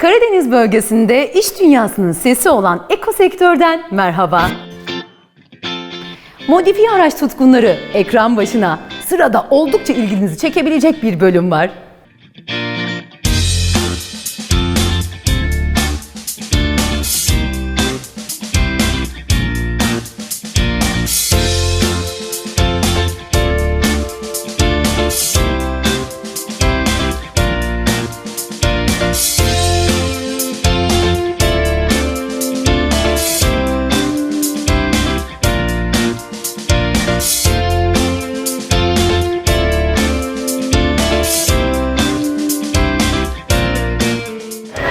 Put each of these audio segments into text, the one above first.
Karadeniz bölgesinde iş dünyasının sesi olan ekosektörden merhaba. Modifiye araç tutkunları ekran başına sırada oldukça ilginizi çekebilecek bir bölüm var.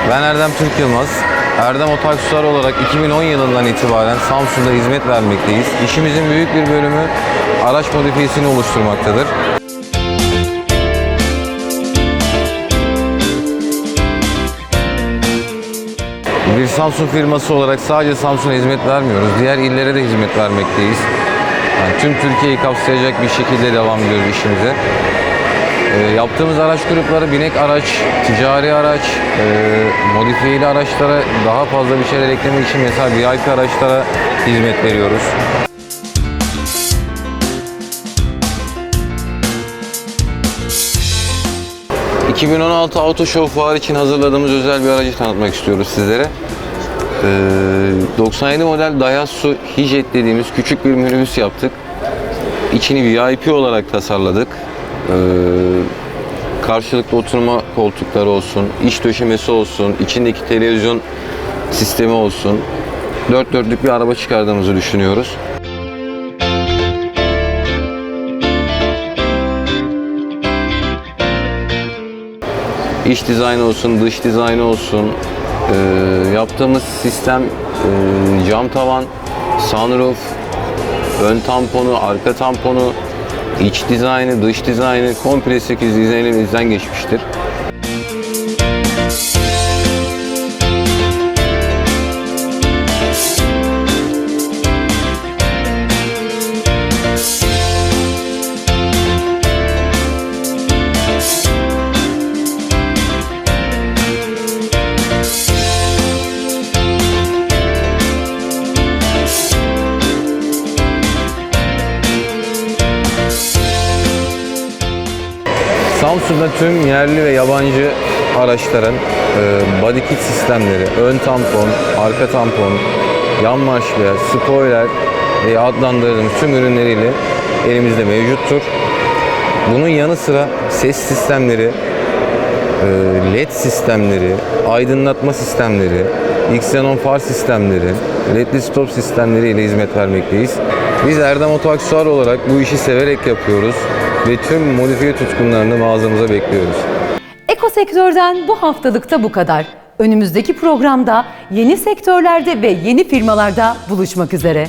Ben Erdem Türk Yılmaz. Erdem Otaksular olarak 2010 yılından itibaren Samsun'da hizmet vermekteyiz. İşimizin büyük bir bölümü araç modifiyesini oluşturmaktadır. Bir Samsun firması olarak sadece Samsun'a hizmet vermiyoruz. Diğer illere de hizmet vermekteyiz. Yani tüm Türkiye'yi kapsayacak bir şekilde devam ediyoruz işimize. Ee, yaptığımız araç grupları binek araç, ticari araç, e, modifiyeli araçlara daha fazla bir şeyler eklemek için mesela VIP araçlara hizmet veriyoruz. ...2016 Auto Show Fuar için hazırladığımız özel bir aracı tanıtmak istiyoruz sizlere. Ee, 97 model Daihatsu Hijet dediğimiz küçük bir minibüs yaptık. İçini VIP olarak tasarladık. Ee, karşılıklı oturma koltukları olsun, iç döşemesi olsun, içindeki televizyon sistemi olsun. Dört dörtlük bir araba çıkardığımızı düşünüyoruz. İç dizaynı olsun, dış dizaynı olsun. Ee, yaptığımız sistem e, cam tavan, sunroof, ön tamponu, arka tamponu, iç dizaynı, dış dizaynı komple 8 dizaynımızdan geçmiştir. Samsun'da tüm yerli ve yabancı araçların e, body kit sistemleri, ön tampon, arka tampon, yan marşlı, spoiler diye adlandırdığımız tüm ürünleriyle elimizde mevcuttur. Bunun yanı sıra ses sistemleri, e, LED sistemleri, aydınlatma sistemleri, Xenon far sistemleri, ledli stop sistemleri ile hizmet vermekteyiz. Biz Erdem Oto Aksesuar olarak bu işi severek yapıyoruz ve tüm modifiye tutkunlarını mağazamıza bekliyoruz. Ekosektörden bu haftalıkta bu kadar. Önümüzdeki programda yeni sektörlerde ve yeni firmalarda buluşmak üzere.